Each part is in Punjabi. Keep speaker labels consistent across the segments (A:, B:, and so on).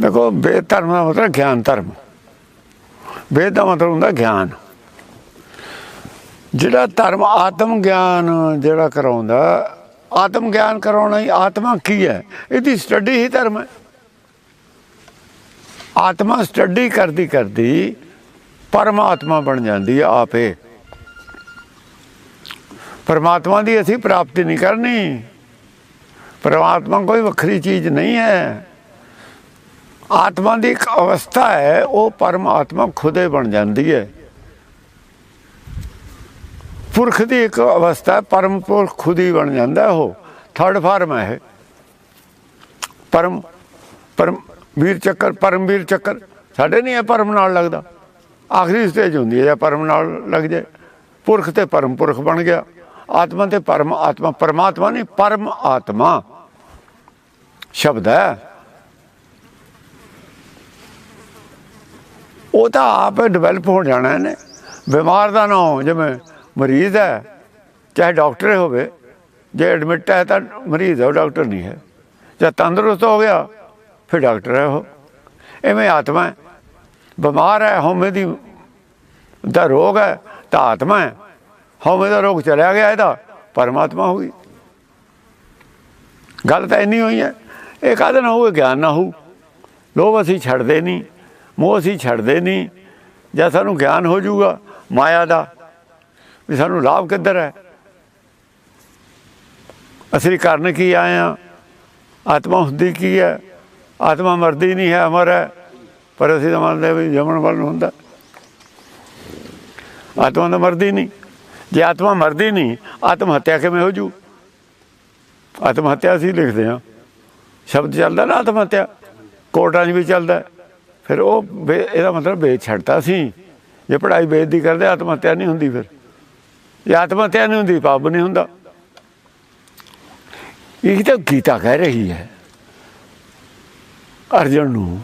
A: ਦੇਖੋ, ਵੇਦ ਧਰਮ ਦਾ ਮਤਲਬ ਗਿਆਨ ਧਰਮ। ਵੇਦ ਦਾ ਮਤਲਬ ਹੁੰਦਾ ਗਿਆਨ। ਜਿਹੜਾ ਧਰਮ ਆਤਮ ਗਿਆਨ ਜਿਹੜਾ ਕਰਾਉਂਦਾ, ਆਤਮ ਗਿਆਨ ਕਰਾਉਣਾ ਹੀ ਆਤਮਾ ਕੀ ਹੈ? ਇਹਦੀ ਸਟੱਡੀ ਹੀ ਧਰਮ ਹੈ। ਆਤਮਾ ਸਟੱਡੀ ਕਰਦੀ ਕਰਦੀ ਪਰਮਾਤਮਾ ਬਣ ਜਾਂਦੀ ਹੈ ਆਪੇ। ਪਰਮਾਤਮਾ ਦੀ ਅਸੀਂ ਪ੍ਰਾਪਤੀ ਨਹੀਂ ਕਰਨੀ। ਪਰਮਾਤਮਾ ਕੋਈ ਵੱਖਰੀ ਚੀਜ਼ ਨਹੀਂ ਹੈ। ਆਤਮਾ ਦੀ ਇੱਕ ਅਵਸਥਾ ਹੈ, ਉਹ ਪਰਮ ਆਤਮਾ ਖੁਦੇ ਬਣ ਜਾਂਦੀ ਹੈ। ਪੁਰਖ ਦੀ ਇੱਕ ਅਵਸਥਾ, ਪਰਮ ਪੁਰਖ ਖੁਦ ਹੀ ਬਣ ਜਾਂਦਾ ਉਹ। ਥਰਡ ਫਾਰਮ ਹੈ ਇਹ। ਪਰਮ ਪਰਮ ਵੀਰ ਚੱਕਰ ਪਰਮਵੀਰ ਚੱਕਰ। ਸਾਡੇ ਨਹੀਂ ਇਹ ਪਰਮ ਨਾਲ ਲੱਗਦਾ। ਆਖਰੀ ਸਟੇਜ ਹੁੰਦੀ ਹੈ, ਜਾਂ ਪਰਮ ਨਾਲ ਲੱਗ ਜਾਏ। ਪੁਰਖ ਤੇ ਪਰਮ ਪੁਰਖ ਬਣ ਗਿਆ। ਆਤਮਾ ਤੇ ਪਰਮ ਆਤਮਾ। ਪਰਮਾਤਮਾ ਨਹੀਂ, ਪਰਮ ਆਤਮਾ। ਸ਼ਬਦ ਹੈ। ਉਹ ਤਾਂ ਆਪ ਡਿਵੈਲਪ ਹੋ ਜਾਣਾ ਇਹਨੇ। ਬਿਮਾਰ ਦਾ ਨਾ ਹੋ, ਜਿਵੇਂ ਮਰੀਜ਼ ਹੈ, ਚਾਹੇ ਡਾਕਟਰ ਹੋਵੇ, ਜੇ ਐਡਮਿਟ ਹੈ ਤਾਂ ਮਰੀਜ਼ ਹੈ, ਉਹ ਡਾਕਟਰ ਨਹੀਂ ਹੈ। ਜੇ ਤੰਦਰੁਸਤ ਹੋ ਗਿਆ, ਫਿਰ ਡਾਕਟਰ ਹੈ ਉਹ। ਐਵੇਂ ਆਤਮਾ ਬਿਮਾਰ ਹੈ, ਹਉਮੈ ਦੀ ਦਾ ਰੋਗ ਹੈ, ਤਾਂ ਆਤਮਾ ਹੈ। ਹਉਮੈ ਦਾ ਰੋਗ ਚਲਿਆ ਗਿਆ ਇਹਦਾ, ਪਰਮਾਤਮਾ ਹੋ ਗਈ ਗੱਲ ਤਾਂ ਇੰਨੀ ਹੋਈ ਹੈ, ਇਹ ਕਾਹਦੇ ਨਾ ਹੋਵੇ ਗਿਆਨ ਨਾ ਹੋਊ। ਲੋਭ ਅਸੀਂ ਛੱਡਦੇ ਨਹੀਂ। ਮੋਹ ਅਸੀਂ ਛੱਡਦੇ ਨਹੀਂ, ਜੇ ਸਾਨੂੰ ਗਿਆਨ ਹੋ ਜਾਊਗਾ ਮਾਇਆ ਦਾ, ਵੀ ਸਾਨੂੰ ਲਾਭ ਕਿੱਧਰ ਹੈ? ਅਸੀਂ ਕਰਨ ਕੀ ਆਏ ਆ ਆਤਮਾ ਹੁੰਦੀ ਕੀ ਹੈ? ਆਤਮਾ ਮਰਦੀ ਨਹੀਂ ਹੈ, ਅਮਰ ਹੈ, ਪਰ ਅਸੀਂ ਤਾਂ ਮੰਨਦੇ ਵੀ ਜਮਣ ਵੱਲ ਹੁੰਦਾ। ਆਤਮਾ ਤਾਂ ਮਰਦੀ ਨਹੀਂ। ਜੇ ਆਤਮਾ ਮਰਦੀ ਨਹੀਂ, ਆਤਮ ਹੱਤਿਆ ਕਿਵੇਂ ਹੋ ਜੂ? ਆਤਮ ਹੱਤਿਆ ਅਸੀਂ ਲਿਖਦੇ ਹਾਂ। ਸ਼ਬਦ ਚੱਲਦਾ ਨਾ ਆਤਮ ਹੱਤਿਆ? ਕੋਰਟਾਂ 'ਚ ਵੀ ਚੱਲਦਾ। ਫਿਰ ਉਹ ਵੇ- ਇਹਦਾ ਮਤਲਬ ਵੇਦ ਛੱਡਤਾ ਸੀ। ਜੇ ਪੜ੍ਹਾਈ ਵੇਦ ਦੀ ਕਰਦੇ ਆਤਮ ਹੱਤਿਆ ਨਹੀਂ ਹੁੰਦੀ ਫਿਰ। ਜੇ ਆਤਮ ਹੱਤਿਆ ਨਹੀਂ ਹੁੰਦੀ, ਪਾਪ ਨਹੀਂ ਹੁੰਦਾ। ਇਹ ਤਾਂ ਗੀਤਾ ਕਹਿ ਰਹੀ ਹੈ। ਅਰਜਨ ਨੂੰ।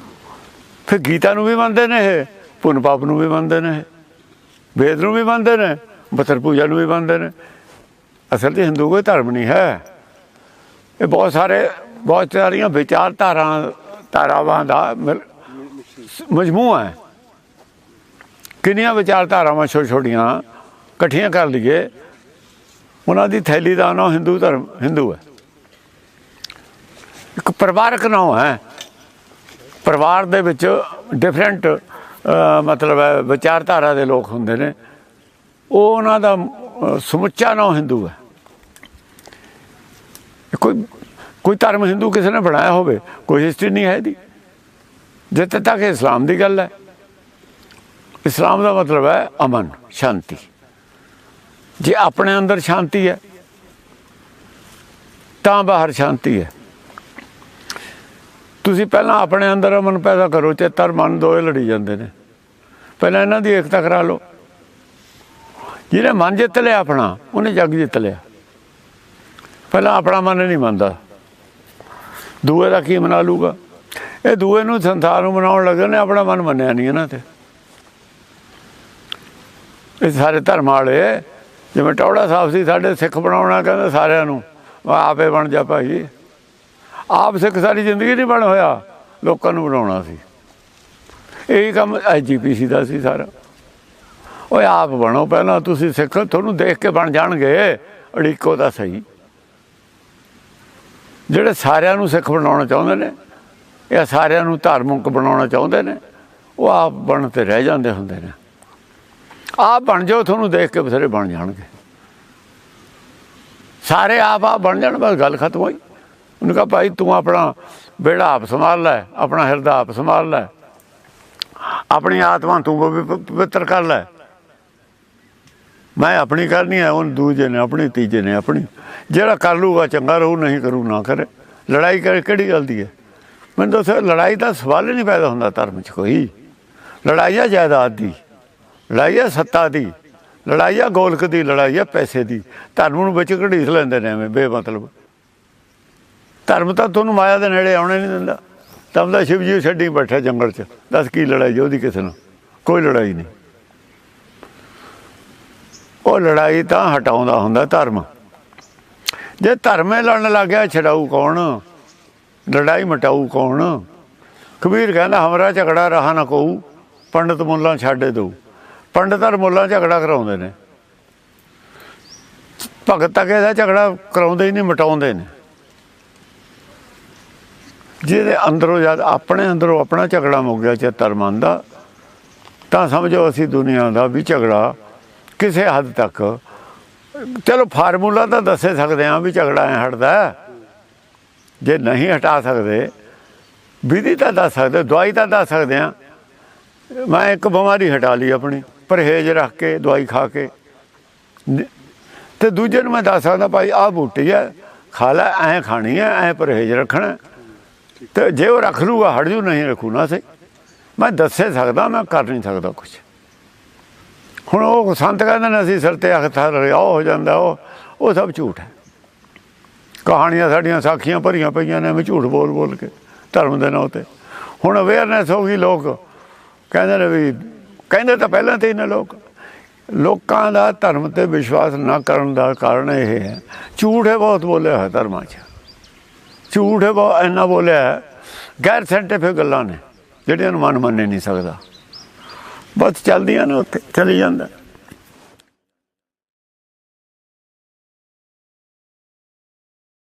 A: ਫਿਰ ਗੀਤਾ ਨੂੰ ਵੀ ਮੰਨਦੇ ਨੇ ਇਹ, ਪੁੰਨ ਪਾਪ ਨੂੰ ਵੀ ਮੰਨਦੇ ਨੇ ਇਹ, ਵੇਦ ਨੂੰ ਵੀ ਮੰਨਦੇ ਨੇ ਬਤਰ ਪੂਜਾ ਨੂੰ ਵੀ ਮੰਨਦੇ ਨੇ। ਅਸਲ 'ਚ ਹਿੰਦੂ ਕੋਈ ਧਰਮ ਨਹੀਂ ਹੈ। ਇਹ ਬਹੁਤ ਸਾਰੇ, ਬਹੁਤ ਸਾਰੀਆਂ ਵਿਚਾਰਧਾਰਾ, ਧਾਰਾਵਾਂ ਦਾ ਮਿਲ- ਮਜਮੂਆ ਹੈ। ਕਿੰਨੀਆਂ ਵਿਚਾਰਧਾਰਾਵਾਂ ਛੋਟੀਆਂ ਛੋਟੀਆਂ ਇਕੱਠੀਆਂ ਕਰ ਲਈਏ। ਉਹਨਾਂ ਦੀ ਥੈਲੀ ਦਾ ਨਾਮ ਹਿੰਦੂ ਧਰਮ, ਹਿੰਦੂ ਹੈ। ਇੱਕ ਪਰਿਵਾਰਕ ਨਾਮ ਹੈ। ਪਰਿਵਾਰ ਦੇ ਵਿੱਚ ਡਿਫਰੈਂਟ ਮਤਲਬ ਹੈ, ਵਿਚਾਰਧਾਰਾ ਦੇ ਲੋਕ ਹੁੰਦੇ ਨੇ। ਉਹ ਉਹਨਾਂ ਦਾ ਸਮੁੱਚਾ ਨਾਮ ਹਿੰਦੂ ਹੈ। ਕੋਈ ਕੋਈ ਧਰਮ ਹਿੰਦੂ ਕਿਸੇ ਨੇ ਬਣਾਇਆ ਹੋਵੇ, ਕੋਈ ਹਿਸਟਰੀ ਨਹੀਂ ਹੈ ਇਹਦੀ। ਜਿੱਥੇ ਤੱਕ ਇਸਲਾਮ ਦੀ ਗੱਲ ਹੈ। ਇਸਲਾਮ ਦਾ ਮਤਲਬ ਹੈ ਅਮਨ, ਸ਼ਾਂਤੀ। ਜੇ ਆਪਣੇ ਅੰਦਰ ਸ਼ਾਂਤੀ ਹੈ, ਤਾਂ ਬਾਹਰ ਸ਼ਾਂਤੀ ਹੈ। ਤੁਸੀਂ ਪਹਿਲਾਂ ਆਪਣੇ ਅੰਦਰ ਅਮਨ ਪੈਦਾ ਕਰੋ ਚੇਤਰ ਮਨ ਦੋਏ ਲੜੀ ਜਾਂਦੇ ਨੇ। ਪਹਿਲਾਂ ਇਹਨਾਂ ਦੀ ਏਕਤਾ ਕਰਾ ਲਓ। ਜਿਹਨੇ ਮਨ ਜਿੱਤ ਲਿਆ ਆਪਣਾ, ਉਹਨੇ ਜੱਗ ਜਿੱਤ ਲਿਆ। ਪਹਿਲਾਂ ਆਪਣਾ ਮਨ ਨਹੀਂ ਮੰਨਦਾ। ਦੂਏ ਦਾ ਕੀ ਮਨਾ ਲੂਗਾ ਇਹ ਦੂਏ ਨੂੰ ਸੰਸਾਰ ਨੂੰ ਬਣਾਉਣ ਲੱਗੇ ਨੇ, ਆਪਣਾ ਮਨ ਮੰਨਿਆ ਨਹੀਂ ਇਹਨਾਂ ਤੇ। ਇਹ ਸਾਰੇ ਧਰਮ ਵਾਲੇ, ਜਿਵੇਂ ਟੌੜਾ ਸਾਹਿਬ ਸੀ, ਸਾਡੇ ਸਿੱਖ ਬਣਾਉਣਾ ਕਹਿੰਦੇ ਸਾਰਿਆਂ ਨੂੰ ਵਾ ਆਪੇ ਬਣ ਜਾ ਭਾਈ। ਆਪ ਸਿੱਖ ਸਾਰੀ ਜ਼ਿੰਦਗੀ ਨਹੀਂ ਬਣ ਹੋਇਆ, ਲੋਕਾਂ ਨੂੰ ਬਣਾਉਣਾ ਸੀ। ਇਹੀ ਕੰਮ ਐਜੀਪੀਸੀ ਦਾ ਸੀ ਸਾਰਾ। ਓਏ ਆਪ ਬਣੋ ਪਹਿਲਾਂ, ਤੁਸੀਂ ਸਿੱਖ, ਤੁਹਾਨੂੰ ਦੇਖ ਕੇ ਬਣ ਜਾਣਗੇ ਅੜੀਕੋ ਦਾ ਸਹੀ। ਜਿਹੜੇ ਸਾਰਿਆਂ ਨੂੰ ਸਿੱਖ ਬਣਾਉਣਾ ਚਾਹੁੰਦੇ ਨੇ ਇਹ ਸਾਰਿਆਂ ਨੂੰ ਧਾਰਮਿਕ ਬਣਾਉਣਾ ਚਾਹੁੰਦੇ ਨੇ। ਉਹ ਆਪ ਬਣ ਤੇ ਰਹਿ ਜਾਂਦੇ ਹੁੰਦੇ ਨੇ। ਆਪ ਬਣ ਜਾਓ, ਤੁਹਾਨੂੰ ਦੇਖ ਕੇ ਬਥੇਰੇ ਬਣ ਜਾਣਗੇ। ਸਾਰੇ ਆਪ ਆਪ ਬਣ ਜਾਣ, ਬਸ ਗੱਲ ਖਤਮ ਹੋਈ। ਉਹਨੇ ਕਹਾ, ਭਾਈ ਤੂੰ ਆਪਣਾ ਬੇੜਾ ਆਪ ਸੰਭਾਲ ਲੈ, ਆਪਣਾ ਹਿਰਦਾ ਆਪ ਸੰਭਾਲ ਲੈ। ਆਪਣੀ ਆਤਮਾ ਤੂੰ ਵੀ ਪਵਿੱਤਰ ਕਰ ਲੈ। ਮੈਂ ਆਪਣੀ ਕਰਨੀ ਹੈ ਉਹ ਦੂਜੇ ਨੇ ਆਪਣੀ, ਤੀਜੇ ਨੇ ਆਪਣੀ। ਜਿਹੜਾ ਕਰ ਲੂਗਾ, ਚੰਗਾ ਰਹੂ, ਨਹੀਂ ਕਰੂ, ਨਾ ਕਰੇ। ਲੜਾਈ ਕਰ, ਕਿਹੜੀ ਗੱਲ ਦੀ ਹੈ? ਮੈਨੂੰ ਦੱਸੋ, ਲੜਾਈ ਦਾ ਸਵਾਲ ਹੀ ਨਹੀਂ ਪੈਦਾ ਹੁੰਦਾ ਧਰਮ 'ਚ ਕੋਈ। ਲੜਾਈ ਹੈ ਜਾਇਦਾਦ ਦੀ ਲੜਾਈ ਹੈ ਸੱਤਾ ਦੀ ਲੜਾਈ ਹੈ ਗੋਲਕ ਦੀ ਲੜਾਈ ਹੈ ਪੈਸੇ ਦੀ। ਧਰਮ ਨੂੰ ਵਿੱਚ ਘੜੀਸ ਲੈਂਦੇ ਨੇ ਐਵੇਂ, ਬੇਮਤਲਬ। ਧਰਮ ਤਾਂ ਤੁਹਾਨੂੰ ਮਾਇਆ ਦੇ ਨੇੜੇ ਆਉਣੇ ਨਹੀਂ ਦਿੰਦਾ। ਤਾਂ ਦਾ ਸ਼ਿਵ ਜੀ ਛੱਡੀ ਬੈਠਾ ਜੰਗਲ 'ਚ। ਦੱਸ ਕੀ ਲੜਾਈ ਉਹਦੀ ਕਿਸੇ ਨਾਲ? ਕੋਈ ਲੜਾਈ ਨਹੀਂ। ਉਹ ਲੜਾਈ ਤਾਂ ਹਟਾਉਂਦਾ ਹੁੰਦਾ ਧਰਮ। ਜੇ ਧਰਮੇ ਲੜਨ ਲੱਗ ਗਿਆ, ਛਡਾਊ ਕੌਣ? ਲੜਾਈ ਮਟਾਊ ਕੌਣ? ਕਬੀਰ ਕਹਿੰਦਾ, ਹਮਰਾ ਝਗੜਾ ਰਹਾ ਨਾ ਕਹੂ, ਪੰਡਤ ਮੁੱਲਾ ਛੱਡ ਦੋ। ਪੰਡਤ ਔਰ ਮੁੱਲਾ ਝਗੜਾ ਕਰਾਉਂਦੇ ਨੇ। ਭਗਤ ਤੱਕ ਇਹਦਾ ਝਗੜਾ ਕਰਾਉਂਦੇ ਹੀ ਨਹੀਂ, ਮਟਾਉਂਦੇ ਨੇ। ਜਿਹਦੇ ਅੰਦਰੋਂ ਜਦ ਆਪਣੇ ਅੰਦਰੋਂ ਆਪਣਾ ਝਗੜਾ ਮੁੱਕ ਗਿਆ, ਚਿੱਤਰ ਮਨ ਦਾ, ਤਾਂ ਸਮਝੋ ਅਸੀਂ ਦੁਨੀਆ ਦਾ ਵੀ ਝਗੜਾ ਕਿਸੇ ਹੱਦ ਤੱਕ, ਚਲੋ ਫਾਰਮੂਲਾ ਤਾਂ ਦੱਸੇ ਸਕਦੇ ਹਾਂ ਵੀ ਝਗੜਾ ਐ ਹਟਦਾ ਜੇ ਨਹੀਂ ਹਟਾ ਸਕਦੇ, ਵਿਧੀ ਤਾਂ ਦੱਸ ਸਕਦੇ, ਦਵਾਈ ਤਾਂ ਦੱਸ ਸਕਦੇ ਹਾਂ ਮੈਂ ਇੱਕ ਬਿਮਾਰੀ ਹਟਾ ਲਈ ਆਪਣੀ, ਪਰਹੇਜ਼ ਰੱਖ ਕੇ, ਦਵਾਈ ਖਾ ਕੇ। ਨ- ਤੇ ਦੂਜੇ ਨੂੰ ਮੈਂ ਦੱਸ ਸਕਦਾ, ਭਾਈ ਆਹ ਬੂਟੀ ਹੈ ਖਾ ਲੈ, ਐਂ ਖਾਣੀ ਹੈ ਐਂ ਪਰਹੇਜ਼ ਰੱਖਣਾ। ਹੈ। ਤੇ ਜੇ ਉਹ ਰੱਖ ਲੂਗਾ ਹਟ ਜੂ, ਨਹੀਂ ਰੱਖੂ ਨਾ ਸਹੀ। ਮੈਂ ਦੱਸੇ ਸਕਦਾ, ਮੈਂ ਕਰ ਨਹੀਂ ਸਕਦਾ ਕੁਝ ਹੁਣ ਉਹ ਸੰਤ ਕਹਿੰਦੇ ਨੇ, ਅਸੀਂ ਸਿਰ ਤੇ ਹੱਥ ਰਿਹਾ ਹੋ ਜਾਂਦਾ, ਉਹ ਉਹ ਸਭ ਝੂਠ ਹੈ। ਕਹਾਣੀਆਂ ਸਾਡੀਆਂ ਸਾਖੀਆਂ ਭਰੀਆਂ ਪਈਆਂ ਨੇ ਮੈਂ ਝੂਠ ਬੋਲ ਬੋਲ ਕੇ ਧਰਮ ਦੇ ਨਾਂ ਤੇ ਹੁਣ ਅਵੇਅਰਨੈਸ ਹੋ ਗਈ ਲੋਕ। ਕਹਿੰਦੇ ਨੇ ਵੀ ਕਹਿੰਦੇ ਤਾਂ ਪਹਿਲਾਂ ਤੇ ਹੀ ਨੇ ਲੋਕ। ਲੋਕਾਂ ਦਾ ਧਰਮ ਤੇ ਵਿਸ਼ਵਾਸ ਨਾ ਕਰਨ ਦਾ ਕਾਰਨ ਇਹ ਹੈ। ਝੂਠ ਹੈ ਬਹੁਤ ਬੋਲਿਆ ਹੈ ਧਰਮਾਂ 'ਚ। ਝੂਠ ਹੈ ਬਹੁਤ ਇੰਨਾ ਬੋਲਿਆ ਹੈ, ਗੈਰ ਸਾਇੰਟੀਫਿਕ ਗੱਲਾਂ ਨੇ ਜਿਹੜੀਆਂ ਨੂੰ ਮਨ ਮੰਨ ਨਹੀਂ ਸਕਦਾ। ਬਸ ਚੱਲਦੀਆਂ ਨੇ ਉੱਥੇ ਚਲੀ ਜਾਂਦਾ।